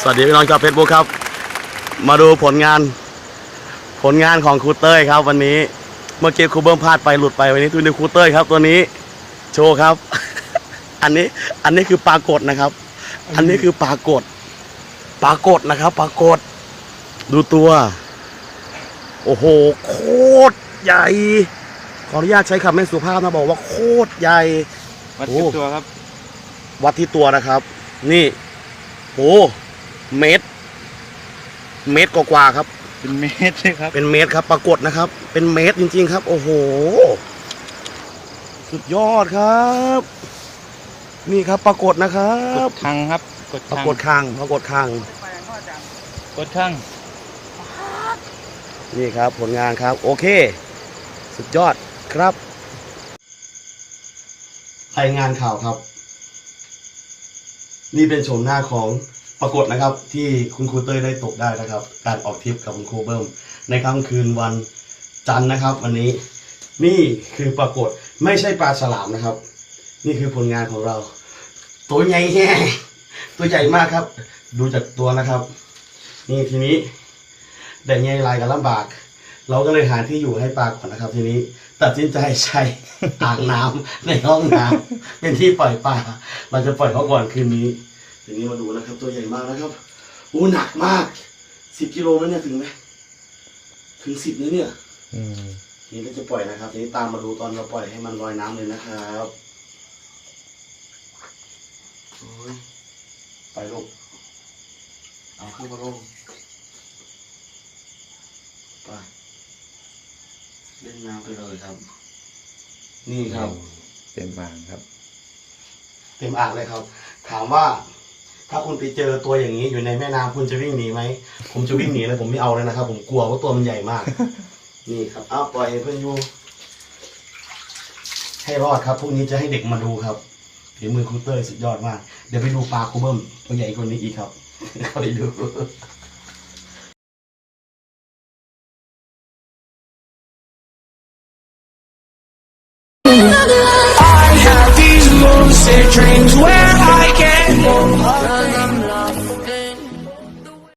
สวัสดีพี่น้องชาวเฟซบุ๊กครับ มาดูผลงาน ผลงานของครูเต้ยครับ วันนี้เมื่อกี้ครูเบิ้มพลาดไปหลุดไปวันนี้ดูดูครูเต้ยครับ ตัวนี้โชว์ครับ อันนี้อันนี้คือปลากดนะครับ อันนี้คือปลากดปลากดนะครับปลากดดูตัว โอ้โห โคตรใหญ่ ขออนุญาตใช้คำไม่สุภาพนะบอกว่าโคตรใหญ่วัดโอ้สิบตัวครับ วัดที่ตัวนะครับ นี่โห เมตร เมตรกว่าๆครับ เป็นเมตรเลยครับ เป็นเมตรครับ ปรากฏนะครับ เป็นเมตรจริง ๆ ครับ โอ้โห สุดยอดครับ นี่ครับ ปรากฏนะครักบดคังครับ กดปราคังกฏคางปรากฏคางกดคังนี่ครับ ผลงานครับ โอเค สุดยอดครับรายงานข่าวครับ นี่เป็นโฉมหน้าของ ปรากฏนะครับที่คุณครูเต้ยได้ตกได้นะครับ การออกทริปกับคุณครูเบิ้มในค่ำคืนวันจันทร์นะครับ วันนี้นี่คือปรากฏไม่ใช่ปลาฉลามนะครับ นี่คือผลงานของเรา ตัวใหญ่แฮ่ตัวใหญ่มากครับ ดูจากตัวนะครับ นี่ทีนี้แต่ใหญ่ลายกันลำบาก เราก็เลยหาที่อยู่ให้ปลาก่อนนะครับ ทีนี้ตัดสินใจใช้อ่างน้ำในห้องน้ำเป็นที่ปล่อยปลาเราจะปล่อยเขาก่อนคืนนี้ ทีนี้มาดูนะครับ ตัวใหญ่มากนะครับอู้หนักมากสิบกิโลไหมเนี่ยถึงไหมถึงสิบเลยเนี่ยอืมนี่ก็จะปล่อยนะครับทีนี้ตามมาดูตอนเราปล่อยให้มันลอยน้ำเลยนะครับโอ้ยไปลูกเอาขึ้นมาลงไปเล่นน้ำไปเลยครับ นี่ครับ เต็มอ่างครับ เต็มอ่างเลยครับ ถามว่า ถ้าคุณไปเจอตัวอย่างนี้อยู่ในแม่น้ำคุณจะวิ่งหนีไหม ผมจะวิ่งหนีเลยผมไม่เอาเลยนะครับผมกลัวเพราะตัวมันใหญ่มาก นี่ครับอ้าวปล่อยให้เพื่อนอยู่ให้รอดครับพรุ่งนี้จะให้เด็กมาดูครับฝีมือครูเตอร์สุดยอดมาก เดี๋ยวไปดูปลาคูเบิ้มตัวใหญ่กว่านี้อีกครับเขาไปดู